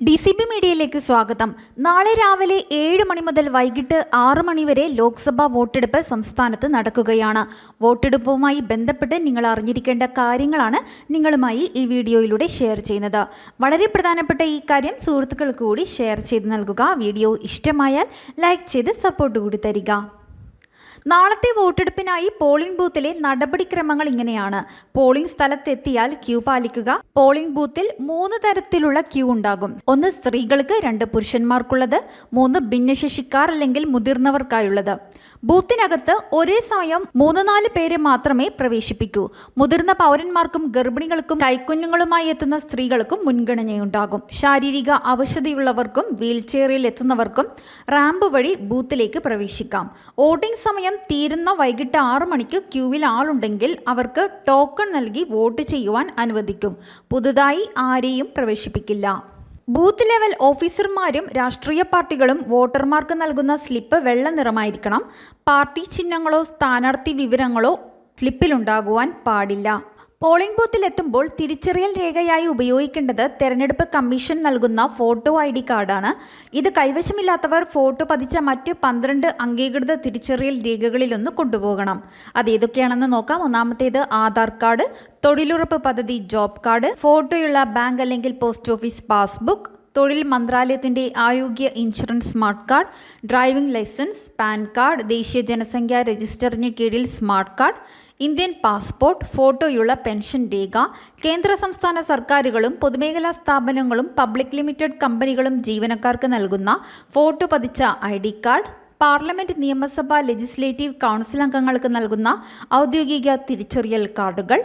D C B മീഡിയയിലേക്ക് സ്വാഗതം. നാളെ രാവിലെ ഏഴ് മണി മുതൽ വൈകിട്ട് ആറ് മണി വരെ ലോക്സഭാ വോട്ടെടുപ്പ് സംസ്ഥാനത്ത് നടക്കുകയാണ്. വോട്ടെടുപ്പുമായി ബന്ധപ്പെട്ട് നിങ്ങൾ അറിഞ്ഞിരിക്കേണ്ട കാര്യങ്ങളാണ് നിങ്ങളുമായി ഈ വീഡിയോയിലൂടെ ഷെയർ ചെയ്യുന്നത്. വളരെ പ്രധാനപ്പെട്ട ഈ കാര്യം സുഹൃത്തുക്കൾക്ക് കൂടി ഷെയർ ചെയ്ത് നൽകുക. വീഡിയോ ഇഷ്ടമായാൽ ലൈക്ക് ചെയ്ത് സപ്പോർട്ട് കൂടി തരിക. നാളത്തെ വോട്ടെടുപ്പിനായി പോളിംഗ് ബൂത്തിലെ നടപടിക്രമങ്ങൾ ഇങ്ങനെയാണ്. പോളിംഗ് സ്ഥലത്തെത്തിയാൽ ക്യൂ പാലിക്കുക. പോളിംഗ് ബൂത്തിൽ മൂന്ന് തരത്തിലുള്ള ക്യൂ ഉണ്ടാകും. ഒന്ന് സ്ത്രീകൾക്ക് രണ്ട് പുരുഷന്മാർക്കുള്ളത് മൂന്ന് ഭിന്നശേഷിക്കാർ അല്ലെങ്കിൽ മുതിർന്നവർക്കായുള്ളത്. ബൂത്തിനകത്ത് ഒരേ സമയം മൂന്ന് നാല് പേരെ മാത്രമേ പ്രവേശിപ്പിക്കൂ. മുതിർന്ന പൗരന്മാർക്കും ഗർഭിണികൾക്കും കൈക്കുഞ്ഞുങ്ങളുമായി എത്തുന്ന സ്ത്രീകൾക്കും മുൻഗണനയുണ്ടാകും. ശാരീരിക അവശതയുള്ളവർക്കും വീൽചെയറിൽ എത്തുന്നവർക്കും റാമ്പ് വഴി ബൂത്തിലേക്ക് പ്രവേശിക്കാം. വോട്ടിംഗ് സമയം തീരുന്ന വൈകിട്ട് ആറു മണിക്ക് ക്യൂവിൽ ആളുണ്ടെങ്കിൽ അവർക്ക് ടോക്കൺ നൽകി വോട്ട് ചെയ്യുവാൻ അനുവദിക്കും. പുതുതായി ആരെയും പ്രവേശിപ്പിക്കില്ല. ബൂത്ത് ലെവൽ ഓഫീസർമാരും രാഷ്ട്രീയ പാർട്ടികളും വോട്ടർമാർക്ക് നൽകുന്ന സ്ലിപ്പ് വെള്ള നിറമായിരിക്കണം. പാർട്ടി ചിഹ്നങ്ങളോ സ്ഥാനാർത്ഥി വിവരങ്ങളോ സ്ലിപ്പിലുണ്ടാകുവാൻ പാടില്ല. പോളിംഗ് ബൂത്തിൽ എത്തുമ്പോൾ തിരിച്ചറിയൽ രേഖയായി ഉപയോഗിക്കേണ്ടത് തെരഞ്ഞെടുപ്പ് കമ്മീഷൻ നൽകുന്ന ഫോട്ടോ ഐ ഡി കാർഡാണ്. ഇത് കൈവശമില്ലാത്തവർ ഫോട്ടോ പതിച്ച മറ്റ് പന്ത്രണ്ട് അംഗീകൃത തിരിച്ചറിയൽ രേഖകളിലൊന്ന് കൊണ്ടുപോകണം. അത് ഏതൊക്കെയാണെന്ന് നോക്കാം. ഒന്നാമത്തേത് ആധാർ കാർഡ് തൊഴിലുറപ്പ് പദ്ധതി ജോബ് കാർഡ് ഫോട്ടോയുള്ള ബാങ്ക് അല്ലെങ്കിൽ പോസ്റ്റ് ഓഫീസ് പാസ്ബുക്ക് തൊഴിൽ മന്ത്രാലയത്തിന്റെ ആരോഗ്യ insurance smart card driving licence PAN card ദേശീയ ജനസംഖ്യാ രജിസ്റ്ററിന് കീഴിൽ സ്മാർട്ട് കാർഡ് ഇന്ത്യൻ പാസ്പോർട്ട് ഫോട്ടോയുള്ള പെൻഷൻ രേഖ കേന്ദ്ര സംസ്ഥാന സർക്കാരുകളും പൊതുമേഖലാ സ്ഥാപനങ്ങളും പബ്ലിക് ലിമിറ്റഡ് കമ്പനികളും ജീവനക്കാർക്ക് നൽകുന്ന ഫോട്ടോ പതിച്ച ഐ ഡി കാർഡ് പാർലമെന്റ് നിയമസഭ ലെജിസ്ലേറ്റീവ് കൗൺസിൽ അംഗങ്ങൾക്ക് നൽകുന്ന ഔദ്യോഗിക തിരിച്ചറിയൽ കാർഡുകൾ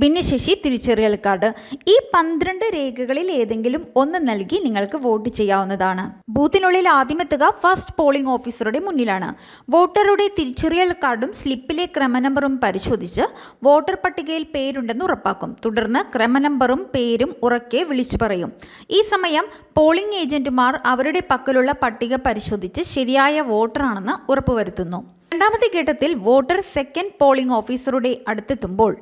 ഭിന്നശേഷി തിരിച്ചറിയൽ കാർഡ് ഈ പന്ത്രണ്ട് രേഖകളിൽ ഏതെങ്കിലും ഒന്ന് നൽകി നിങ്ങൾക്ക് വോട്ട് ചെയ്യാവുന്നതാണ്. ബൂത്തിനുള്ളിൽ ആദ്യമെത്തുക ഫസ്റ്റ് പോളിംഗ് ഓഫീസറുടെ മുന്നിലാണ്. വോട്ടറുടെ തിരിച്ചറിയൽ കാർഡും സ്ലിപ്പിലെ ക്രമനമ്പറും പരിശോധിച്ച് വോട്ടർ പട്ടികയിൽ പേരുണ്ടെന്ന് ഉറപ്പാക്കും. തുടർന്ന് ക്രമനമ്പറും പേരും ഉറക്കെ വിളിച്ചു പറയും. ഈ സമയം പോളിംഗ് ഏജന്റുമാർ അവരുടെ പക്കലുള്ള പട്ടിക പരിശോധിച്ച് ശരിയായ വോട്ടറാണെന്ന് ഉറപ്പുവരുത്തുന്നു. രണ്ടാമത്തെ ഘട്ടത്തിൽ വോട്ടർ സെക്കൻഡ് പോളിംഗ് ഓഫീസറുടെ അടുത്തെത്തുമ്പോൾ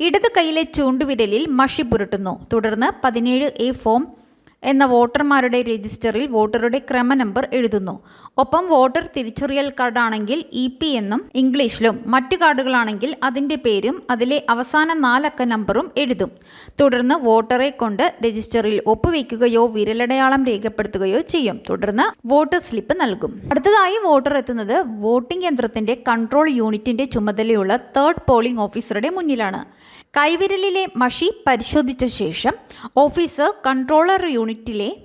ഇടത് കൈയിലെ ചൂണ്ടുവിരലിൽ മഷി പുരട്ടുന്നു. തുടർന്ന് പതിനേഴ് എ ഫോം എന്ന വോട്ടർമാരുടെ രജിസ്റ്ററിൽ വോട്ടറുടെ ക്രമ നമ്പർ എഴുതുന്നു. ഒപ്പം വോട്ടർ തിരിച്ചറിയൽ കാർഡാണെങ്കിൽ ഇ പി എന്നും ഇംഗ്ലീഷിലും മറ്റു കാർഡുകളാണെങ്കിൽ അതിന്റെ പേരും അതിലെ അവസാന നാലക്ക നമ്പറും എഴുതും. തുടർന്ന് വോട്ടറെ കൊണ്ട് രജിസ്റ്ററിൽ ഒപ്പുവെക്കുകയോ വിരലടയാളം രേഖപ്പെടുത്തുകയോ ചെയ്യും. തുടർന്ന് വോട്ടർ സ്ലിപ്പ് നൽകും. അടുത്തതായി വോട്ടർ എത്തുന്നത് വോട്ടിംഗ് യന്ത്രത്തിന്റെ കൺട്രോൾ യൂണിറ്റിന്റെ ചുമതലയുള്ള തേർഡ് പോളിംഗ് ഓഫീസറുടെ മുന്നിലാണ്. കൈവിരലിലെ മഷി പരിശോധിച്ച ശേഷം ഓഫീസർ കൺട്രോളർ യൂണിറ്റിലെ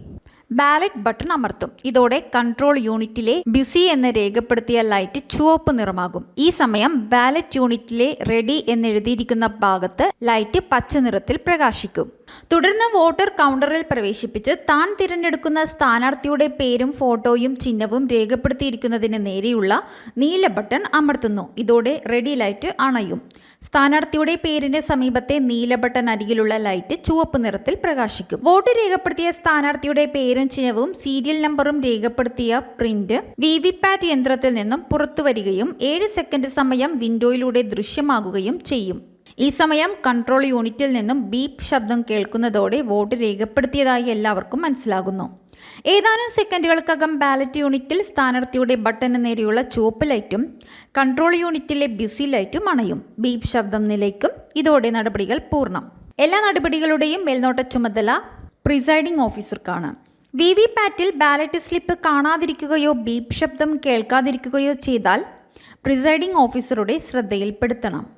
ബാലറ്റ് ബട്ടൺ അമർത്തും. ഇതോടെ കൺട്രോൾ യൂണിറ്റിലെ ബിസി എന്ന് രേഖപ്പെടുത്തിയ ലൈറ്റ് ചുവപ്പ് നിറമാകും. ഈ സമയം ബാലറ്റ് യൂണിറ്റിലെ റെഡി എന്നെഴുതിയിരിക്കുന്ന ഭാഗത്ത് ലൈറ്റ് പച്ച നിറത്തിൽ പ്രകാശിക്കും. തുടർന്ന് വോട്ടർ കൗണ്ടറിൽ പ്രവേശിപ്പിച്ച് താൻ തിരഞ്ഞെടുക്കുന്ന സ്ഥാനാർത്ഥിയുടെ പേരും ഫോട്ടോയും ചിഹ്നവും രേഖപ്പെടുത്തിയിരിക്കുന്നതിന് നേരെയുള്ള നീല ബട്ടൺ അമർത്തുന്നു. ഇതോടെ റെഡി ലൈറ്റ് അണയും. സ്ഥാനാർത്ഥിയുടെ പേരിന്റെ സമീപത്തെ നീല ബട്ടൺ അരികിലുള്ള ലൈറ്റ് ചുവപ്പ് നിറത്തിൽ പ്രകാശിക്കും. വോട്ട് രേഖപ്പെടുത്തിയ സ്ഥാനാർത്ഥിയുടെ പേരും ചിഹ്നവും സീരിയൽ നമ്പറും രേഖപ്പെടുത്തിയ പ്രിന്റ് വി വി പാറ്റ് യന്ത്രത്തിൽ നിന്നും പുറത്തുവരികയും ഏഴ് സെക്കൻഡ് സമയം വിൻഡോയിലൂടെ ദൃശ്യമാകുകയും ചെയ്യും. ഈ സമയം കൺട്രോൾ യൂണിറ്റിൽ നിന്നും ബീപ്പ് ശബ്ദം കേൾക്കുന്നതോടെ വോട്ട് രേഖപ്പെടുത്തിയതായി എല്ലാവർക്കും മനസ്സിലാകുന്നു. ഏതാനും സെക്കൻഡുകൾക്കകം ബാലറ്റ് യൂണിറ്റിൽ സ്ഥാനാർത്ഥിയുടെ ബട്ടന് നേരെയുള്ള ചുവപ്പ് ലൈറ്റും കൺട്രോൾ യൂണിറ്റിലെ ബിസി ലൈറ്റും അണയും. ബീപ്പ് ശബ്ദം നിലയ്ക്കും. ഇതോടെ നടപടികൾ പൂർണം. എല്ലാ നടപടികളുടെയും മേൽനോട്ട ചുമതല പ്രിസൈഡിംഗ് ഓഫീസർക്കാണ് വി വി പാറ്റിൽ ബാലറ്റ് സ്ലിപ്പ് കാണാതിരിക്കുകയോ ബീപ്പ് ശബ്ദം കേൾക്കാതിരിക്കുകയോ ചെയ്താൽ പ്രിസൈഡിംഗ് ഓഫീസറുടെ ശ്രദ്ധയിൽപ്പെടുത്തണം.